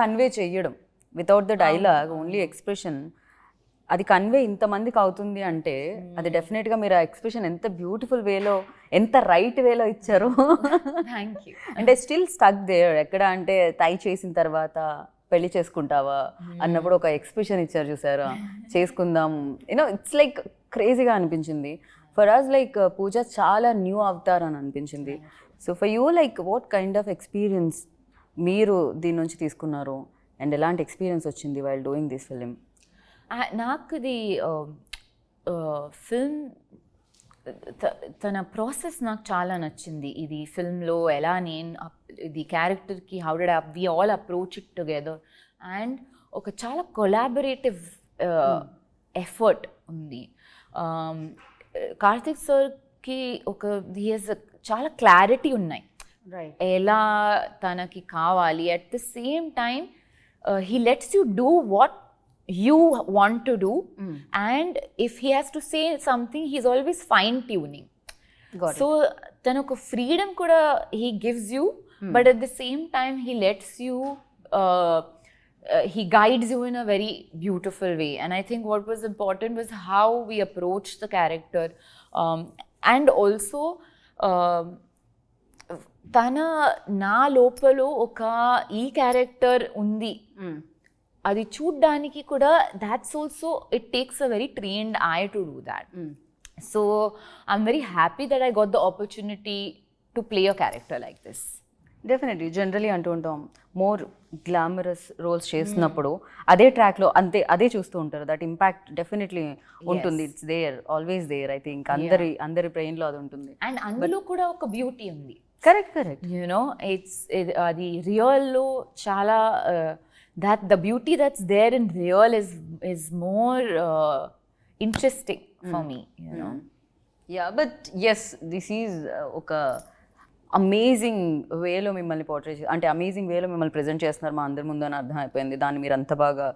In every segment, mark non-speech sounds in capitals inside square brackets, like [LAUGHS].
Convey చెయ్యడం without the dialogue only expression అది convey ఇంతమందికి అవుతుంది అంటే అది డెఫినెట్గా మీరు ఆ ఎక్స్ప్రెషన్ ఎంత బ్యూటిఫుల్ వేలో ఎంత రైట్ వేలో ఇచ్చారో. థ్యాంక్ యూ అంటే స్టిల్ స్టక్ దేర్ ఎక్కడ అంటే తై చేసిన తర్వాత పెళ్ళి చేసుకుంటావా అన్నప్పుడు ఒక ఎక్స్ప్రెషన్ ఇచ్చారు చూసారా? చేసుకుందాం. యూనో ఇట్స్ లైక్ క్రేజీగా అనిపించింది. ఫర్ అస్ లైక్ పూజ చాలా న్యూ అవతార్ అని అనిపించింది. So for you like what kind of experience మీరు దీని నుంచి తీసుకున్నారు? అండ్ ఎలాంటి ఎక్స్పీరియన్స్ వచ్చింది వైల్ డూయింగ్ దిస్ ఫిలిం నాకు ఇది ఫిల్మ్ తన ప్రాసెస్ నాకు చాలా నచ్చింది. ఇది ఫిల్మ్లో ఎలా నేను ఇది క్యారెక్టర్కి how did we all approach it together and ఒక చాలా కొలాబరేటివ్ ఎఫర్ట్ ఉంది. Um, కార్తిక్ సార్కి ఒక హియస్ చాలా క్లారిటీ ఉన్నాయి. ఎలా తనకి కావాలి at the same time he lets you do what you want to do and if he has to say something he's always fine tuning so తన ఒక ఫ్రీడమ్ కూడా he gives you but at the same time he lets you uh, he guides you in a very beautiful way and i think what was important was how we approached the character um, and also um, తన నా లోపల ఒక ఈ character ఉంది. అది చూడ్డానికి కూడా that's also it takes a very trained eye to do that so I'm very happy that I got the opportunity to play a character like this definitely generally అంటూ ఉంటాం. మోర్ గ్లామరస్ రోల్స్ చేస్తున్నప్పుడు అదే ట్రాక్లో అంతే అదే చూస్తూ ఉంటారు. That impact definitely ఉంటుంది. It's there always there I think అందరి అందరి బ్రెయిన్లో అది ఉంటుంది. అండ్ అందులో కూడా ఒక బ్యూటీ ఉంది. కరెక్ట్ కరెక్ట్ యునో ఇట్స్ అది రియల్లో చాలా that the beauty that's there in real is is more interesting for me yeah but yes this is uh, ఒక అమేజింగ్ వేలో మిమ్మల్ని పోర్ట్రేట్ అంటే అమేజింగ్ వేలో మిమ్మల్ని ప్రజెంట్ చేస్తున్నారు మా అందరి ముందు అని అర్థం అయిపోయింది. దాన్ని మీరు అంత బాగా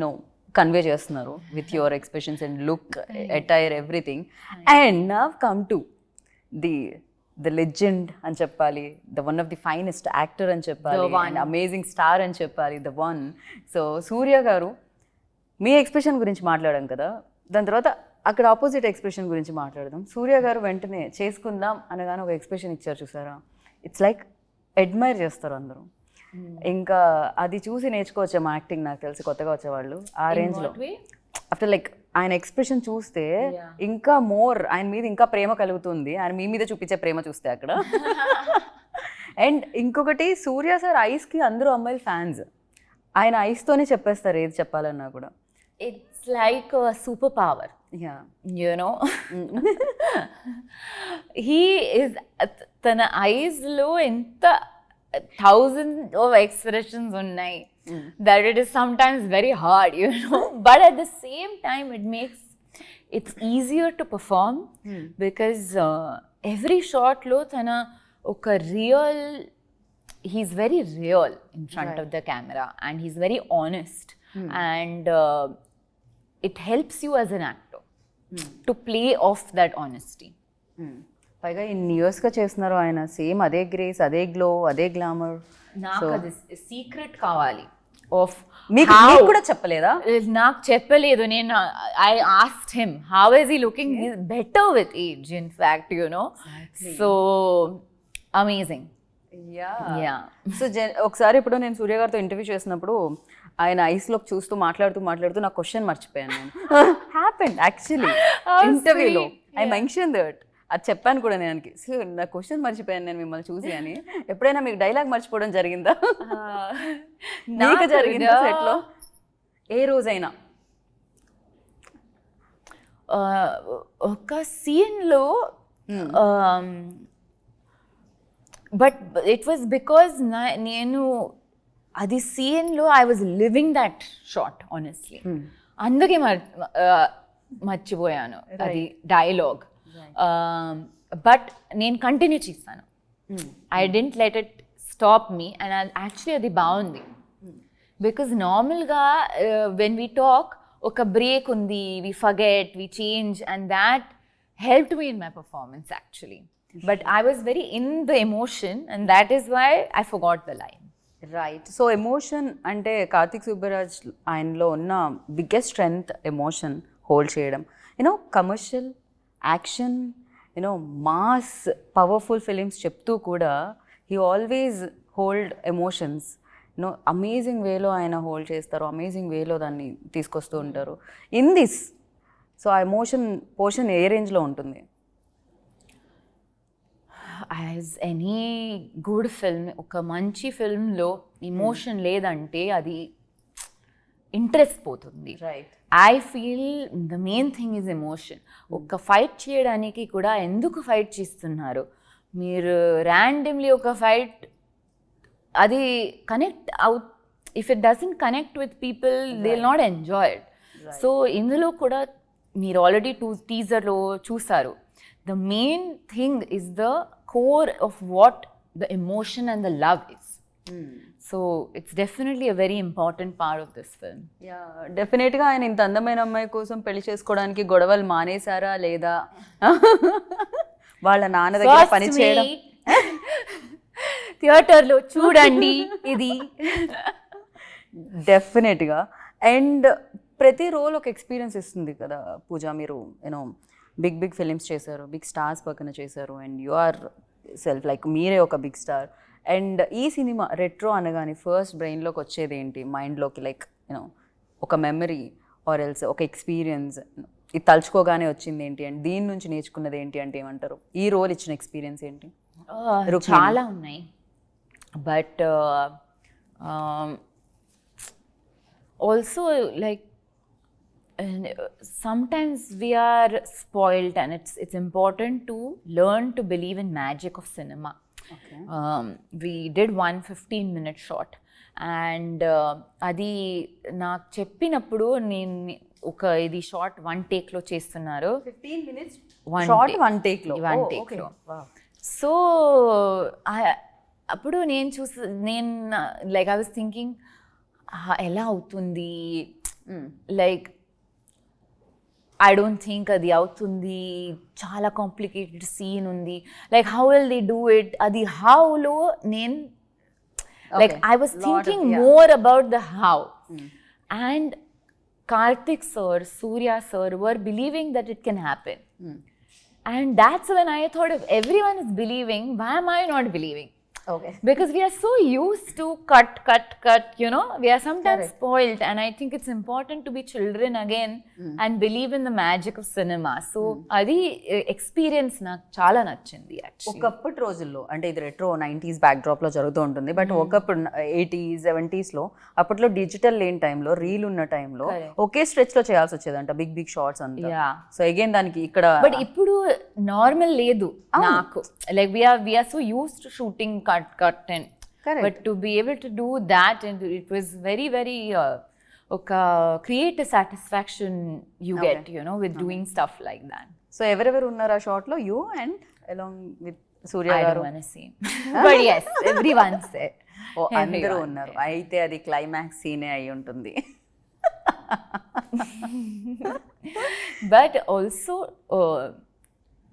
నో కన్వే చేస్తున్నారు with your expressions and look attire everything and now come to the the legend అని చెప్పాలి the one of the finest actor అని చెప్పాలి అమేజింగ్ స్టార్ అని చెప్పాలి ద వన్. సో సూర్య గారు మీ ఎక్స్ప్రెషన్ గురించి మాట్లాడాం కదా దాని తర్వాత అక్కడ ఆపోజిట్ ఎక్స్ప్రెషన్ గురించి మాట్లాడదాం. సూర్య గారు వెంటనే చేసుకుందాం అనగానే ఒక ఎక్స్ప్రెషన్ ఇచ్చారు చూసారా? ఇట్స్ లైక్ అడ్మైర్ చేస్తారు అందరూ. ఇంకా అది చూసి నేర్చుకోవచ్చాము యాక్టింగ్ నాకు తెలిసి కొత్తగా వచ్చేవాళ్ళు ఆ రేంజ్లో. ఆఫ్టర్ లైక్ ఆయన ఎక్స్ప్రెషన్ చూస్తే ఇంకా మోర్ ఆయన మీద ఇంకా ప్రేమ కలుగుతుంది. ఆయన మీ మీద చూపించే ప్రేమ చూస్తే అక్కడ. [LAUGHS] అండ్ ఇంకొకటి సూర్య సార్ ఐస్కి అందరూ అమ్మాయిలు ఫ్యాన్స్. ఆయన ఐస్తోనే చెప్పేస్తారు ఏది చెప్పాలన్నా కూడా. It's like super power yeah know? [LAUGHS] He is తన ఐస్లో ఎంత థౌజండ్ ఆఫ్ ఎక్స్ప్రెషన్స్ ఉన్నాయి that it is sometimes very hard you know [LAUGHS] but at the same time it makes it's easier to perform because every షాట్లో తన ఒక real he's very real in front of the camera and he's very honest and uh, it helps you as an actor to play off that honesty పైగా ఇన్ని ఇయర్స్గా చేస్తున్నారు ఆయన. Same అదే grace అదే గ్లో అదే గ్లామర్ నాకు అది సీక్రెట్ కావాలి. ఆఫ్ మీకు మీకు కూడా చెప్పలేదా? నాకు చెప్పలేదు. నేను I asked him how is he looking better with age in fact you know so amazing yeah so ఒకసారి ఇప్పుడు నేను సూర్య గారితో ఇంటర్వ్యూ చేసినప్పుడు ఆయన ఐస్లోకి చూస్తూ మాట్లాడుతూ మాట్లాడుతూ నా క్వశ్చన్ మర్చిపోయాను నేను. హ్యాపెండ్ యాక్చువల్లీ ఇంటర్వ్యూలో ఐ మెన్షన్ దట్ అది చెప్పాను కూడా నేను సో నా క్వశ్చన్ మర్చిపోయాను నేను మిమ్మల్ని చూసి అని. ఎప్పుడైనా మీకు డైలాగ్ మర్చిపోవడం జరిగిందా? నీకు జరిగిందా సెట్లో? ఏ రోజైనా. ఒక సీన్లో బట్ ఇట్ వాజ్ బికాజ్ నేను అది సీన్లో I was living that shot honestly అందుకే మర్ మర్చిపోయాను. అది డైలాగ్. బట్ నేను కంటిన్యూ చేస్తాను. I didn't let it stop me and actually అది బాగుంది. బికాజ్ నార్మల్గా వెన్ వీ టాక్ ఒక బ్రేక్ ఉంది we forget we change and that help me in my performance actually but I was very in the emotion and that is why I forgot the line right so emotion అంటే కార్తిక్ సుబ్బరాజ్ ఆయనలో ఉన్న biggest strength emotion hold చేయడం. You know commercial action you know mass powerful films చెప్తూ కూడా he always hold emotions you know amazing వేలో ఆయన hold చేస్తారు amazing వేలో దాన్ని తీసుకొస్తూ ఉంటారు. ఇన్ దిస్ సో ఆ ఎమోషన్ పోర్షన్ ఏ రేంజ్లో ఉంటుంది? యాజ్ ఎనీ గుడ్ ఫిల్మ్ ఒక మంచి ఫిల్మ్లో ఇమోషన్ లేదంటే అది ఇంట్రెస్ట్ పోతుంది. Right I feel the main thing is emotion ఒక ఫైట్ చేయడానికి కూడా ఎందుకు ఫైట్ చేస్తున్నారు? మీరు ర్యాండమ్లీ ఒక ఫైట్ అది connect out if it doesn't connect with people they not enjoy it so ఇందులో కూడా మీరు ఆల్రెడీ టూ టీజర్లో చూసారు. The main thing is the core of what the emotion and the love is so it's definitely a very important part of this film yeah డెఫినెట్గా ఆయన ఇంత అందమైన అమ్మాయి కోసం పెళ్ళి చేసుకోవడానికి గొడవలు మానేశారా లేదా? వాళ్ళ నాన్న దగ్గర పని చేయడం. థియేటర్లో చూడండి ఇది. డెఫినెట్గా అండ్ ప్రతి రోల్ ఒక ఎక్స్పీరియన్స్ ఇస్తుంది కదా పూజ. మీరు you know big big films చేశారు బిగ్ స్టార్స్ పక్కన చేశారు. And you are self like మీరే ఒక బిగ్ స్టార్ అండ్ ఈ సినిమా రెట్రో అనగానే ఫస్ట్ బ్రెయిన్లోకి వచ్చేది ఏంటి? మైండ్లోకి లైక్ యూనో ఒక మెమరీ ఆర్ ఎల్స్ ఒక ఎక్స్పీరియన్స్. ఇది తలుచుకోగానే వచ్చింది ఏంటి అండ్ దీని నుంచి నేర్చుకున్నది ఏంటి అంటే ఏమంటారు? ఈ రోల్ ఇచ్చిన ఎక్స్పీరియన్స్ ఏంటి. చాలా ఉన్నాయి. But also like sometimes we are spoiled and it's it's important to learn to believe in magic of cinema. Um, we did one 15 minute shot. And అది నాకు చెప్పినప్పుడు నేను ఒక ఇది షార్ట్ వన్ టేక్లో చేస్తున్నారు. Fifteen minutes shot. వన్ టేక్లో One take లో. సో అప్పుడు నేను చూసి నేను లైక్ ఐ వాజ్ థింకింగ్ ఎలా అవుతుంది? లైక్ ఐ డోంట్ థింక్ అది అవుతుంది. చాలా కాంప్లికేటెడ్ సీన్ ఉంది. Like how will they do it అది హౌలో నేను like. I was thinking. More about the how and Karthik sir Suriya sir were believing that it can happen And that's when I thought if everyone is believing, why am I not believing? Okay Because we are so used to cut, cut, cut, you know, we are sometimes spoiled. And I think it's important to be children again and believe in the magic of cinema. So, అది experience నాకు చాలా నచ్చింది actually. ఒకప్పటి రోజుల్లో అంటే ఇది retro nineties బ్యాక్డ్రాప్లో జరుగుతూ ఉంటుంది బట్ ఒకప్పుడు ఎయిటీస్ సెవెంటీస్లో అప్పట్లో డిజిటల్ లేని టైంలో రీల్ ఉన్న టైంలో Correct. ఒకే స్ట్రెచ్లో చేయాల్సి వచ్చేదంట బిగ్ బిగ్ షార్ట్స్ అంతా Yeah. సో అగైన్ దానికి ఇక్కడ బట్ ఇప్పుడు నార్మల్ లేదు నాకు like we're we're so used to shooting and Correct. But to be able to do that and it was very very uh, ఒక creative satisfaction you get you know with doing stuff like that so ఎవరెవరు ఉన్నారు ఆ షార్ట్లో you and along with Suriya garu. But [LAUGHS] yes everyone said. [LAUGHS] ఓ అందరూ ఉన్నారు. అయితే అది climax సీనే అయి ఉంటుంది. [LAUGHS] But also uh,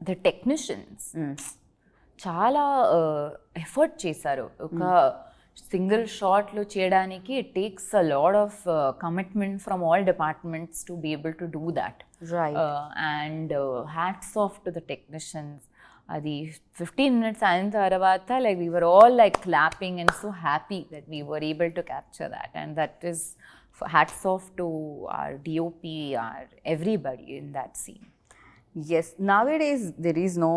the technicians చాలా ఎఫర్ట్ చేశారు. ఒక సింగిల్ షాట్లో చేయడానికి it takes a lot of commitment from all departments to be able to do that right and hats off to the technicians అది ఫిఫ్టీన్ మినిట్స్ అయిన తర్వాత like we were all like clapping and so happy that we were able to capture that and that is hats off to our DOP our everybody in that scene as nowadays there is no